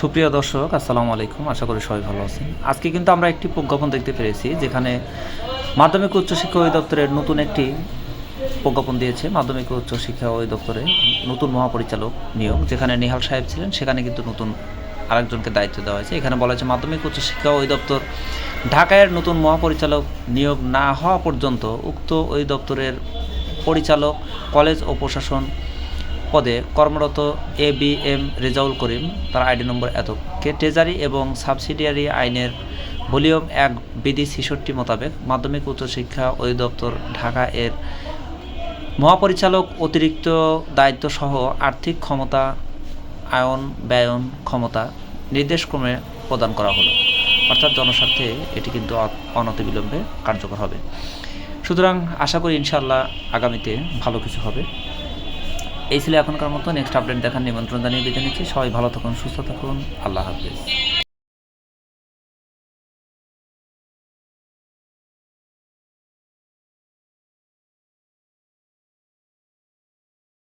সুপ্রিয় দর্শক, আসসালামু আলাইকুম। আশা করি সবাই ভালো আছেন। আজকে কিন্তু আমরা একটি প্রজ্ঞাপন দেখতে পেরেছি, যেখানে মাধ্যমিক উচ্চশিক্ষা অধিদপ্তরের নতুন একটি প্রজ্ঞাপন দিয়েছে। মাধ্যমিক ও উচ্চশিক্ষা অধিদপ্তরে নতুন মহাপরিচালক নিয়োগ, যেখানে নিহাল সাহেব ছিলেন। সেখানে কিন্তু নতুন আরেকজনকে দায়িত্ব দেওয়া হয়েছে। এখানে বলা হয়েছে, মাধ্যমিক ও উচ্চশিক্ষা অধিদপ্তর ঢাকায়ের নতুন মহাপরিচালক নিয়োগ না হওয়া পর্যন্ত উক্ত অধিদপ্তরের পরিচালক, কলেজ ও প্রশাসন পদে কর্মরত A B M Rezaul Karim, তার আইডি নম্বর এতকে। ট্রেজারি এবং সাবসিডিয়ারি আইনের ভলিউম এক বিধি ছেষট্টি মোতাবেক মাধ্যমিক উচ্চশিক্ষা অধিদপ্তর ঢাকা এর মহাপরিচালক অতিরিক্ত দায়িত্বসহ আর্থিক ক্ষমতা, আয়ন, ব্যয়ন ক্ষমতা নির্দেশক্রমে প্রদান করা হলো। অর্থাৎ জনস্বার্থে এটি কিন্তু অনতিবিলম্বে কার্যকর হবে। সুতরাং আশা করি ইনশাল্লাহ আগামীতে ভালো কিছু হবে। এই ছিল এখনকার মতো। নেক্সট আপডেট দেখার নিমন্ত্রণ জানিয়ে বিদায় নিচ্ছি। সবাই ভালো থাকুন, সুস্থ থাকুন। আল্লাহ হাফিজ।